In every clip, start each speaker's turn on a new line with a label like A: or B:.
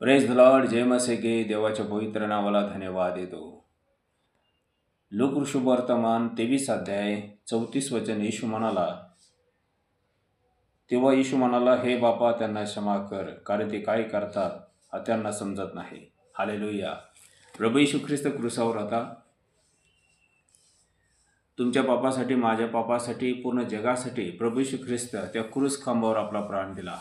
A: Press the Lord जय मसेके देवाच्या पवित्र नावाला धन्यवाद देतो. लोकऋषभ वर्तमान तेवीस अध्याय चौतीस वचन येशू म्हणाला तेव्हा येशू म्हणाला हे बापा त्यांना क्षमा कर कारण ते काय करतात हा त्यांना समजत नाही. हालेलुया. प्रभू येशू ख्रिस्त क्रुसावर होता तुमच्या पापासाठी माझ्या पापासाठी पूर्ण जगासाठी प्रभू येशू ख्रिस्त त्या क्रूस खांबावर आपला प्राण दिला.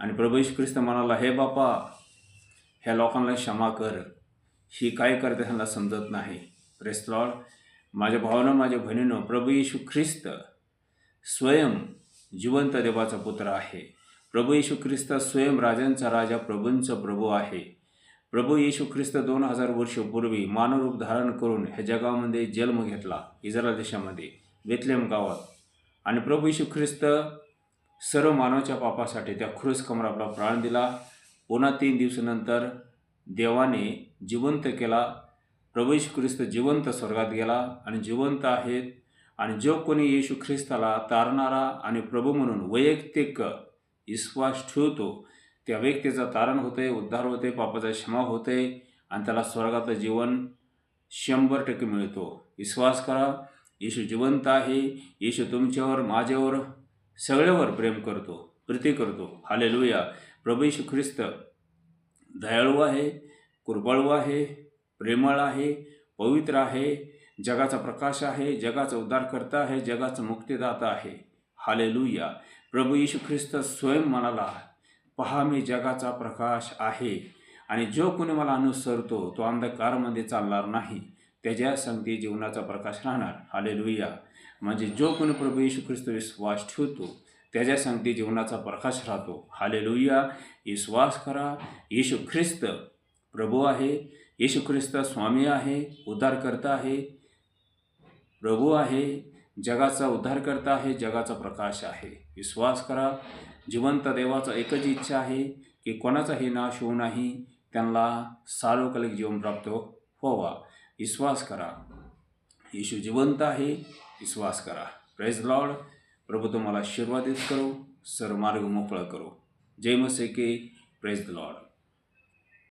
A: आणि प्रभू येशू ख्रिस्त म्हणाला हे बापा ह्या लोकांना क्षमा कर. ही काय करते ह्यांना समजत नाही. प्रेस माझ्या भावानं माझ्या बहिणीनं प्रभू येशू ख्रिस्त स्वयं जिवंत देवाचा पुत्र आहे. प्रभू येशू ख्रिस्त स्वयं राजांचा राजा प्रभूंचा प्रभू आहे. प्रभू येशू ख्रिस्त दोन हजार वर्षपूर्वी मानवरूप धारण करून ह्या जगामध्ये जन्म घेतला इस्रायल देशामध्ये बेथलेम गावात. आणि प्रभू येशू ख्रिस्त सर्व मानवाच्या पापासाठी त्या खुरुस कमर आपला प्राण दिला. पुन्हा तीन दिवसानंतर देवाने जिवंत केला. प्रवेश ख्रिस्त जिवंत स्वर्गात गेला आणि जिवंत आहेत. आणि जो कोणी येशू ख्रिस्ताला तारणारा आणि प्रभू म्हणून वैयक्तिक विश्वास ठेवतो त्या व्यक्तीचा तारण होते उद्धार होते पापाचा क्षमा होते आणि त्याला स्वर्गाचं जीवन शंभर टक्के मिळतो. विश्वास करा येशू जिवंत आहे. येशू तुमच्यावर माझ्यावर सगळ्यावर प्रेम करतो प्रीती करतो. हालेलुया. प्रभू येशू ख्रिस्त दयाळू आहे कुरबळू आहे प्रेमळ आहे पवित्र आहे जगाचा प्रकाश आहे जगाचा उद्धारकर्ता आहे जगाचा मुक्तिदाता आहे. हालेलुया. प्रभू येशू ख्रिस्त स्वयं म्हणाला पहा मी जगाचा प्रकाश आहे. आणि जो कोणी मला अनुसरतो तो अंधकारमध्ये चालणार नाही. त्याच्या संगती जीवनाचा प्रकाश राहणार. हालेलुया म्हणजे जो कोणी प्रभू येशू ख्रिस्त विश्वास ठेवतो त्याच्या संगती जीवनाचा प्रकाश राहतो. हालेलुया विश्वास करा. येशू ख्रिस्त प्रभू आहे. येशू ख्रिस्त स्वामी आहे. उद्धारकर्ता आहे. प्रभू आहे. जगाचा उद्धारकर्ता आहे. जगाचा प्रकाश आहे. विश्वास करा. जिवंत देवाचा एकच इच्छा आहे की कोणाचाही नाश होऊ नाही. त्यांना सार्वकालिक जीवन प्राप्त व्हावा. विश्वास करा. येशू जिवंत आहे विश्वास करा. प्रेज लॉर्ड प्रभू तुम्हाला आशीर्वादित करो सर्व मार्ग मोकळा करो. जय मसे के प्रेज द लॉर्ड